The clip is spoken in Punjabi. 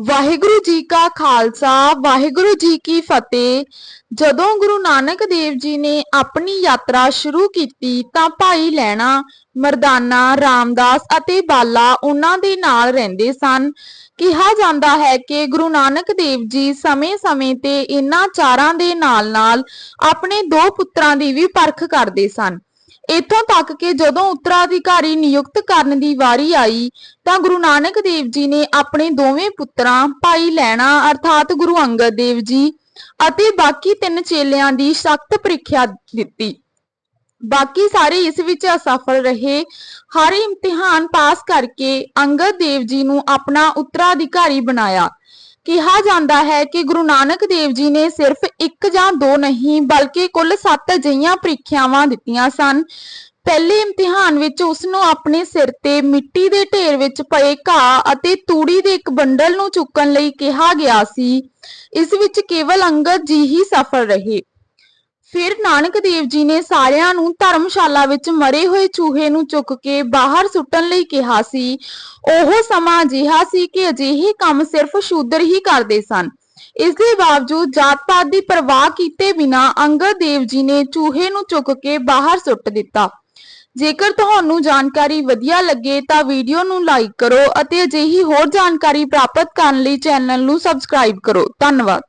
ਵਾਹਿਗੁਰੂ ਜੀ ਕਾ ਖਾਲਸਾ, ਵਾਹਿਗੁਰੂ ਜੀ ਕੀ ਫਤਿਹ। ਜਦੋਂ ਗੁਰੂ ਨਾਨਕ ਦੇਵ ਜੀ ਨੇ ਆਪਣੀ ਯਾਤਰਾ ਸ਼ੁਰੂ ਕੀਤੀ ਤਾਂ ਭਾਈ ਲੈਣਾ ਮਰਦਾਨਾ, ਰਾਮਦਾਸ ਅਤੇ ਬਾਲਾ ਉਹਨਾਂ ਦੇ ਨਾਲ ਰਹਿੰਦੇ ਸਨ। ਕਿਹਾ ਜਾਂਦਾ ਹੈ ਕਿ ਗੁਰੂ ਨਾਨਕ ਦੇਵ ਜੀ ਸਮੇਂ-ਸਮੇਂ ਤੇ ਇਹਨਾਂ ਚਾਰਾਂ ਦੇ ਨਾਲ-ਨਾਲ ਆਪਣੇ ਦੋ ਪੁੱਤਰਾਂ ਦੀ ਵੀ ਪਰਖ ਕਰਦੇ ਸਨ। ਇੱਥੋਂ ਤੱਕ ਕਿ ਜਦੋਂ ਉੱਤਰਾਧਿਕਾਰੀ ਨਿਯੁਕਤ ਕਰਨ ਦੀ ਵਾਰੀ ਆਈ, ਤਾਂ ਗੁਰੂ ਨਾਨਕ ਦੇਵ ਜੀ ਨੇ ਆਪਣੇ ਦੋਵੇਂ ਪੁੱਤਰਾਂ, ਭਾਈ ਲੈਣਾ ਅਰਥਾਤ ਗੁਰੂ ਅੰਗਦ ਦੇਵ ਜੀ ਅਤੇ ਬਾਕੀ ਤਿੰਨ ਚੇਲਿਆਂ ਦੀ ਸਖਤ ਪ੍ਰੀਖਿਆ ਦਿੱਤੀ। ਬਾਕੀ ਸਾਰੇ ਇਸ ਵਿੱਚ ਅਸਫਲ ਰਹੇ। ਹਰ ਇਮਤਿਹਾਨ ਪਾਸ ਕਰਕੇ ਅੰਗਦ ਦੇਵ ਜੀ ਨੂੰ ਆਪਣਾ ਉੱਤਰਾਧਿਕਾਰੀ ਬਣਾਇਆ। ਕਿਹਾ ਜਾਂਦਾ ਹੈ ਕਿ ਗੁਰੂ ਨਾਨਕ ਦੇਵ ਜੀ ਨੇ ਸਿਰਫ ਇੱਕ ਜਾਂ ਦੋ ਨਹੀਂ, ਬਲਕਿ ਕੁੱਲ 7 ਅਜਿਹੀਆਂ ਪ੍ਰੀਖਿਆਵਾਂ ਦਿੱਤੀਆਂ ਸਨ। ਪਹਿਲੇ ਇਮਤਿਹਾਨ ਵਿੱਚ ਉਸ ਨੂੰ ਆਪਣੇ ਸਿਰ ਤੇ ਮਿੱਟੀ ਦੇ ਢੇਰ ਵਿੱਚ ਪਏ ਘਾਹ ਅਤੇ ਤੂੜੀ ਦੇ ਇੱਕ ਬੰਡਲ ਨੂੰ ਚੁੱਕਣ ਲਈ ਕਿਹਾ ਗਿਆ ਸੀ। ਇਸ ਵਿੱਚ ਕੇਵਲ ਅੰਗਦ ਜੀ ਹੀ ਸਫਲ ਰਹੇ। ਫਿਰ ਨਾਨਕ ਦੇਵ ਜੀ ਨੇ ਸਾਰਿਆਂ ਨੂੰ ਧਰਮਸ਼ਾਲਾ ਵਿੱਚ ਮਰੇ ਹੋਏ ਚੂਹੇ ਨੂੰ ਚੁੱਕ ਕੇ ਬਾਹਰ ਸੁੱਟਣ ਲਈ ਕਿਹਾ ਸੀ। ਉਹ ਸਮਾਂ ਅਜਿਹਾ ਸੀ ਕਿ ਅਜਿਹੇ ਕੰਮ ਸਿਰਫ ਸ਼ੂਦਰ ਹੀ ਕਰਦੇ ਸਨ। ਇਸ ਦੇ ਬਾਵਜੂਦ ਜਾਤ-ਪਾਤ ਦੀ ਪਰਵਾਹ ਕੀਤੇ ਬਿਨਾ ਅੰਗਦ ਦੇਵ ਜੀ ਨੇ ਚੂਹੇ ਨੂੰ ਚੁੱਕ ਕੇ ਬਾਹਰ ਸੁੱਟ ਦਿੱਤਾ। ਜੇਕਰ ਤੁਹਾਨੂੰ ਜਾਣਕਾਰੀ ਵਧੀਆ ਲੱਗੇ ਤਾਂ ਵੀਡੀਓ ਨੂੰ ਲਾਈਕ ਕਰੋ ਅਤੇ ਅਜਿਹੀ ਹੋਰ ਜਾਣਕਾਰੀ ਪ੍ਰਾਪਤ ਕਰਨ ਲਈ ਚੈਨਲ ਨੂੰ ਸਬਸਕ੍ਰਾਈਬ ਕਰੋ। ਧੰਨਵਾਦ।